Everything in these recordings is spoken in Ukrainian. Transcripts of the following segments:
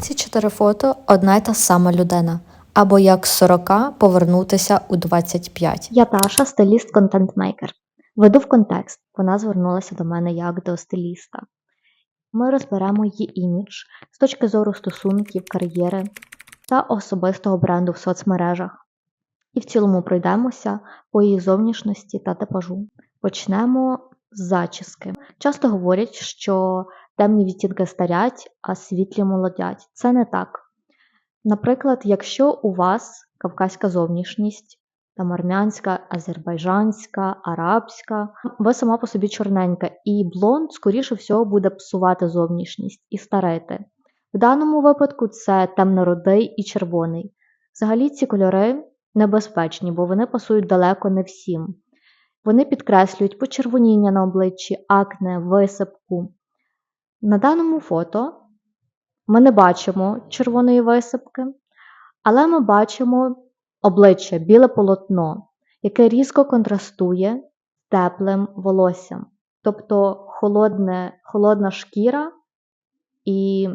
Ці чотири фото одна й та сама людина. Або як з 40 повернутися у 25. Я Таша, стиліст контент-мейкер. Веду в контекст. Вона звернулася до мене як до стиліста. Ми розберемо її імідж з точки зору стосунків, кар'єри та особистого бренду в соцмережах. І в цілому пройдемося по її зовнішності та типажу. Почнемо з зачіски. Часто говорять, що темні відтінки старять, а світлі молодять. Це не так. Наприклад, якщо у вас кавказька зовнішність, там армянська, азербайджанська, арабська, ви сама по собі чорненька, і блонд, скоріше всього, буде псувати зовнішність і старити. В даному випадку це темнорудий і червоний. Взагалі ці кольори небезпечні, бо вони пасують далеко не всім. Вони підкреслюють почервоніння на обличчі, акне, висипку. На даному фото ми не бачимо червоної висипки, але ми бачимо обличчя, біле полотно, яке різко контрастує з теплим волоссям. Тобто холодне, холодна шкіра і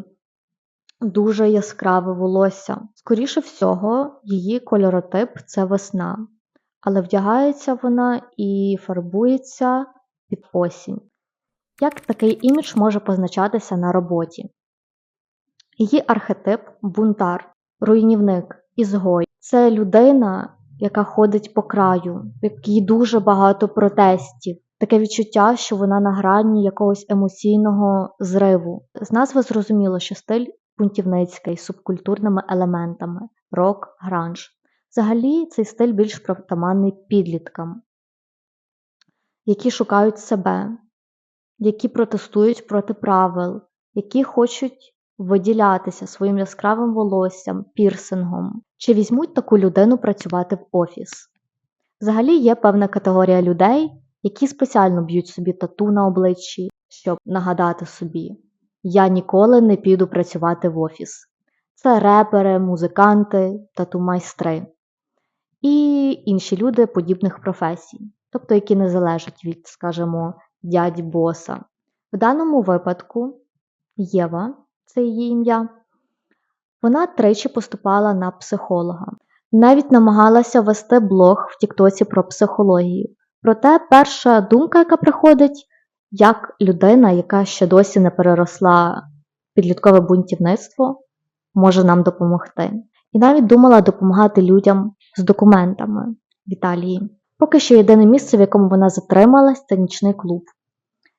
дуже яскраве волосся. Скоріше всього, її кольоротип це весна, але вдягається вона і фарбується під осінь. Як такий імідж може позначатися на роботі? Її архетип бунтар, руйнівник, ізгой. Це людина, яка ходить по краю, в якій дуже багато протестів. Таке відчуття, що вона на грані якогось емоційного зриву. З назви зрозуміло, що стиль бунтівницький з субкультурними елементами рок, гранж. Взагалі, цей стиль більш притаманний підліткам, які шукають себе, які протестують проти правил, які хочуть виділятися своїм яскравим волоссям, пірсингом, чи візьмуть таку людину працювати в офіс. Взагалі є певна категорія людей, які спеціально б'ють собі тату на обличчі, щоб нагадати собі, я ніколи не піду працювати в офіс. Це репери, музиканти, тату-майстри і інші люди подібних професій, тобто які не залежать від, скажімо, дядь боса. В даному випадку Єва, це її ім'я, вона тричі поступала на психолога. Навіть намагалася вести блог в Тіктоці про психологію. Проте перша думка, яка приходить, як людина, яка ще досі не переросла підліткове бунтівництво, може нам допомогти. І навіть думала допомагати людям з документами в Італії. Поки що єдине місце, в якому вона затрималась, це нічний клуб.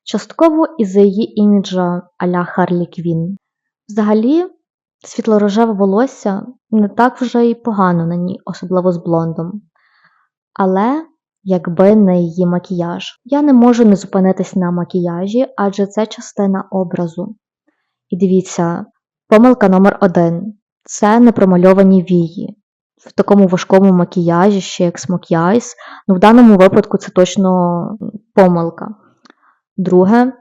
Частково із-за її іміджа а-ля Харлі Квін. Взагалі, світлорожеве волосся не так вже й погано на ній, особливо з блондом. Але якби не її макіяж. Я не можу не зупинитись на макіяжі, адже це частина образу. І дивіться, помилка номер один це непромальовані вії. В такому важкому макіяжі, ще як Smoky Eyes. Ну, в даному випадку це точно помилка. Друге,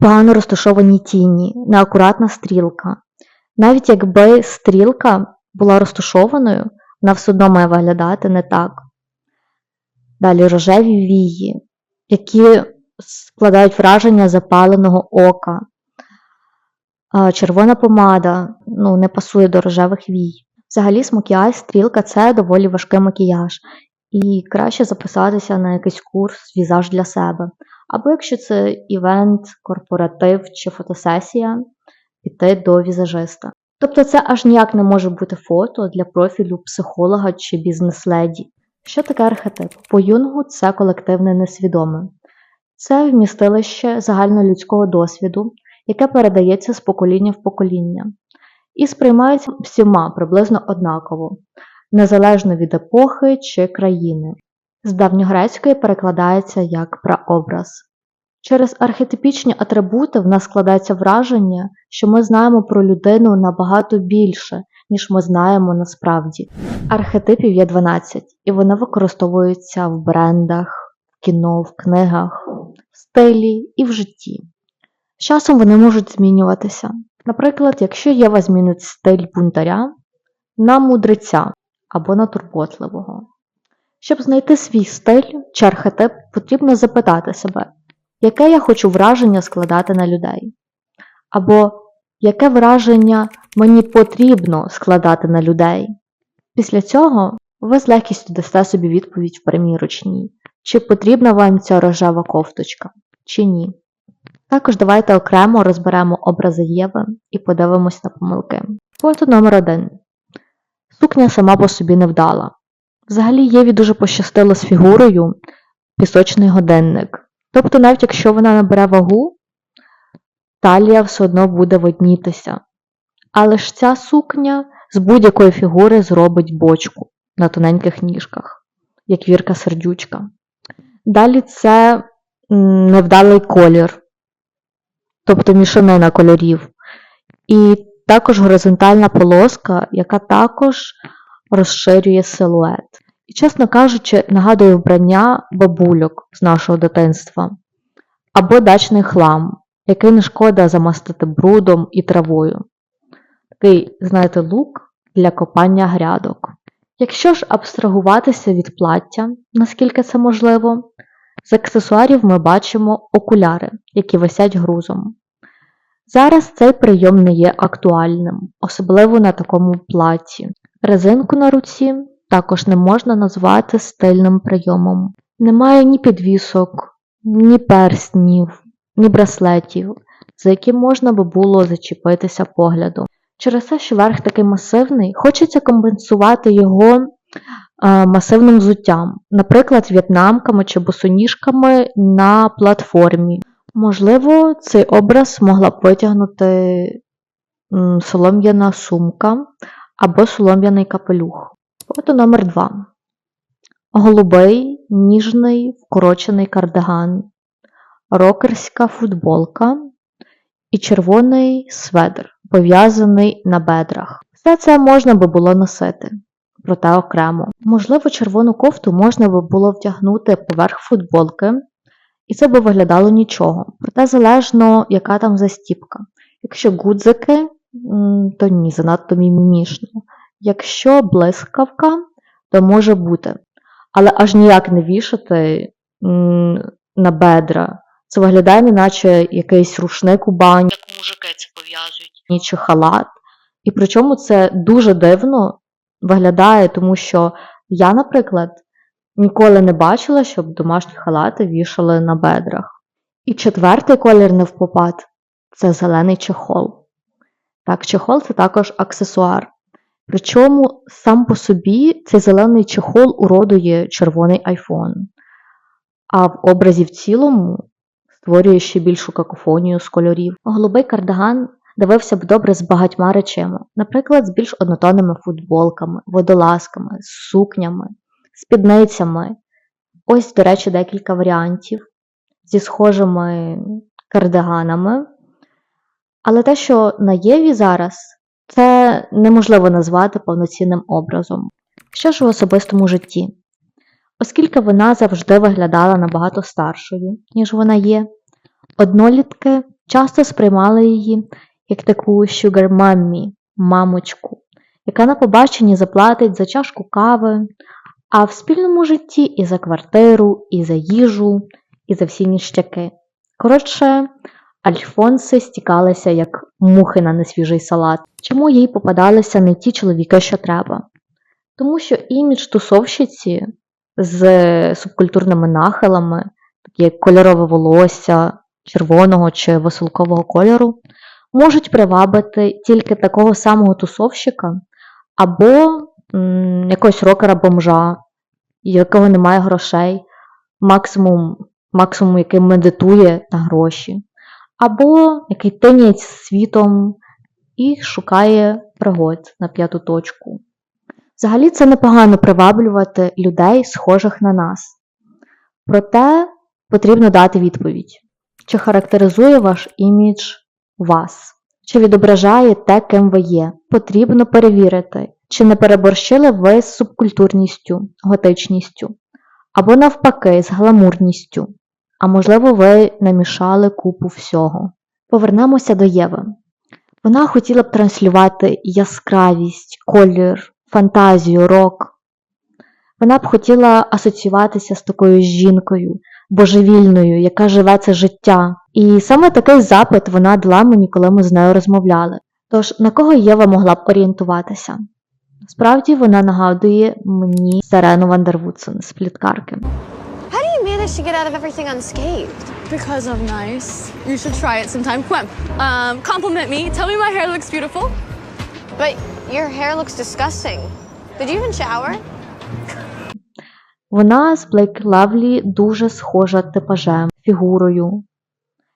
погано розташовані тіні, неакуратна стрілка. Навіть якби стрілка була розташованою, вона все одно має виглядати не так. Далі рожеві вії, які складають враження запаленого ока. Червона помада ну, не пасує до рожевих вій. Взагалі, смокіай, стрілка це доволі важкий макіяж. І краще записатися на якийсь курс візаж для себе. Або якщо це івент, корпоратив чи фотосесія, піти до візажиста. Тобто це аж ніяк не може бути фото для профілю психолога чи бізнес-леді. Що таке архетип? По юнгу це колективне несвідоме. Це вмістилище загальнолюдського досвіду, яке передається з покоління в покоління, і сприймається всіма приблизно однаково, незалежно від епохи чи країни. З давньогрецької перекладається як праобраз. Через архетипічні атрибути в нас складається враження, що ми знаємо про людину набагато більше, ніж ми знаємо насправді. Архетипів є 12, і вони використовуються в брендах, в кіно, в книгах, в стилі і в житті. З часом вони можуть змінюватися. Наприклад, якщо Єва змінить стиль бунтаря на мудреця або на турботливого. Щоб знайти свій стиль чи архетип, потрібно запитати себе, яке я хочу враження складати на людей. Або яке враження мені потрібно складати на людей. Після цього ви з легкістю дасте собі відповідь в примірочній, чи потрібна вам ця рожева кофточка, чи ні. Також давайте окремо розберемо образи Єви і подивимось на помилки. Фото номер один. Сукня сама по собі не вдала. Взагалі Єві дуже пощастило з фігурою пісочний годинник. Тобто, навіть якщо вона набере вагу, талія все одно буде виднітися. Але ж ця сукня з будь-якої фігури зробить бочку на тоненьких ніжках, як вірка сердючка. Далі це невдалий колір, тобто мішанина кольорів. І також горизонтальна полоска, яка також розширює силует. І, чесно кажучи, нагадує вбрання бабульок з нашого дитинства або дачний хлам, який не шкода замастити брудом і травою. Такий, знаєте, лук для копання грядок. Якщо ж абстрагуватися від плаття, наскільки це можливо, з аксесуарів ми бачимо окуляри, які висять грузом. Зараз цей прийом не є актуальним, особливо на такому платі. Резинку на руці також не можна назвати стильним прийомом. Немає ні підвісок, ні перснів, ні браслетів, за які можна би було зачепитися поглядом. Через те, що верх такий масивний, хочеться компенсувати його масивним взуттям, наприклад, в'єтнамками чи босоніжками на платформі. Можливо, цей образ могла б витягнути солом'яна сумка або солом'яний капелюх. Фото номер 2. Голубий, ніжний, вкорочений кардиган, рокерська футболка і червоний сведер, пов'язаний на бедрах. Все це можна би було носити, проте окремо. Можливо, червону кофту можна би було втягнути поверх футболки, і це би виглядало нічого. Проте залежно, яка там застіпка. Якщо гудзики, то ні, занадто мімімішно. Якщо блискавка, то може бути. Але аж ніяк не вішати на бедра. Це виглядає, неначе якийсь рушник у бані, як мужики це пов'язують, чи халат. І причому це дуже дивно виглядає, тому що я, наприклад, ніколи не бачила, щоб домашні халати вішали на бедрах. І четвертий колір не впопад це зелений чехол. Так, чехол це також аксесуар. Причому сам по собі цей зелений чехол уродує червоний айфон, а в образі в цілому створює ще більшу какофонію з кольорів. Голубий кардиган дивився б добре з багатьма речами, наприклад, з більш однотонними футболками, водолазками, сукнями, спідницями. Ось, до речі, декілька варіантів зі схожими кардиганами. Але те, що на Єві зараз, це неможливо назвати повноцінним образом. Що ж в особистому житті? Оскільки вона завжди виглядала набагато старшою, ніж вона є, однолітки часто сприймали її як таку mommy, мамочку, яка на побаченні заплатить за чашку кави, а в спільному житті і за квартиру, і за їжу, і за всі ніщаки. Коротше, альфонси стікалися як мухи на несвіжий салат. Чому їй попадалися не ті чоловіки, що треба? Тому що імідж тусовщиці з субкультурними нахилами, такі як кольорове волосся, червоного чи веселкового кольору, можуть привабити тільки такого самого тусовщика або м, якогось рокера-бомжа, якого немає грошей, максимум, максимум який медитує на гроші, або який тиняється світом і шукає пригод на п'яту точку. Взагалі це непогано приваблювати людей, схожих на нас. Проте потрібно дати відповідь, чи характеризує ваш імідж вас, чи відображає те, ким ви є. Потрібно перевірити, чи не переборщили ви з субкультурністю, готичністю, або навпаки, з гламурністю, а можливо, ви намішали купу всього. Повернемося до Єви. Вона хотіла б транслювати яскравість, колір, фантазію, рок. Вона б хотіла асоціюватися з такою жінкою, божевільною, яка живе це життя. І саме такий запит вона дала мені, коли ми з нею розмовляли. Тож на кого Єва могла б орієнтуватися? Справді вона нагадує мені Сирену Вандервудсон з пліткарки. How do you manage to get out of everything unscathed? Because I'm nice. You should try it sometime. Come. Um, compliment me. Tell me my hair looks beautiful. But your hair looks disgusting. Did you even shower? Вона з Блейк Лавлі дуже схожа типажем, фігурою.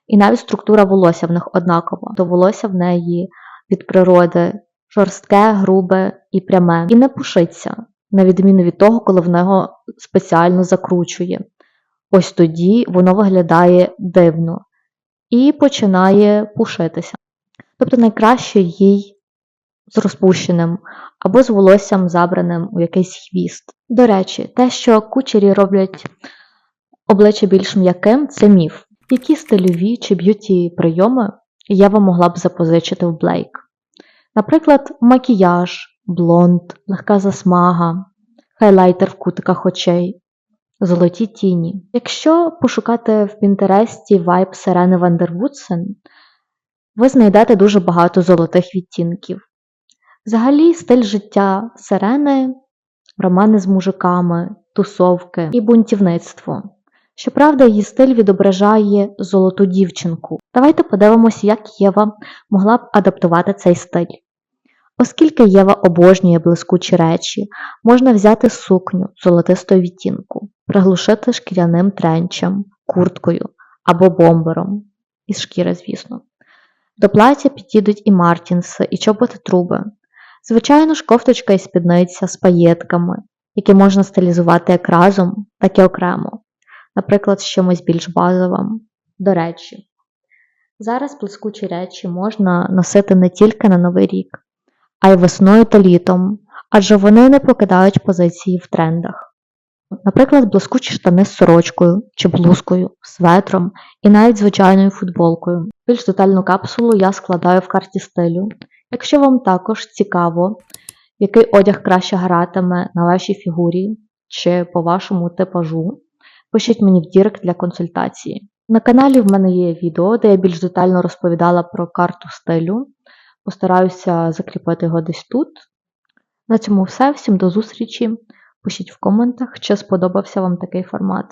І навіть структура волосся в них однакова. То волосся в неї від природи жорстке, грубе і пряме. І не пушиться, на відміну від того, коли в нього спеціально закручує. Ось тоді воно виглядає дивно і починає пушитися. Тобто найкраще їй з розпущеним або з волоссям забраним у якийсь хвіст. До речі, те, що кучері роблять обличчя більш м'яким, це міф. Які стильові чи б'юті прийоми я вам могла б запозичити в Блейк? Наприклад, макіяж, блонд, легка засмага, хайлайтер в кутиках очей, золоті тіні. Якщо пошукати в Пінтересті вайб Сирени Вандервудсен, ви знайдете дуже багато золотих відтінків. Взагалі, стиль життя сирени, романи з мужиками, тусовки і бунтівництво. Щоправда, її стиль відображає золоту дівчинку. Давайте подивимося, як Єва могла б адаптувати цей стиль. Оскільки Єва обожнює блискучі речі, можна взяти сукню золотистого відтінку, приглушити шкіряним тренчем, курткою або бомбером із шкіри, звісно. До плаття підійдуть і мартінси, і чоботи труби. Звичайно ж, кофточка і спідниця з паєтками, які можна стилізувати як разом, так і окремо, наприклад, з чимось більш базовим. До речі, зараз блискучі речі можна носити не тільки на Новий рік, а й весною та літом, адже вони не покидають позиції в трендах. Наприклад, блискучі штани з сорочкою чи блузкою, светром і навіть звичайною футболкою. Більш детальну капсулу я складаю в карті стилю. Якщо вам також цікаво, який одяг краще гратиме на вашій фігурі чи по вашому типажу, пишіть мені в Дірект для консультації. На каналі в мене є відео, де я більш детально розповідала про карту стилю. Постараюся закріпити його десь тут. На цьому все. Всім до зустрічі. Пишіть в коментах, чи сподобався вам такий формат.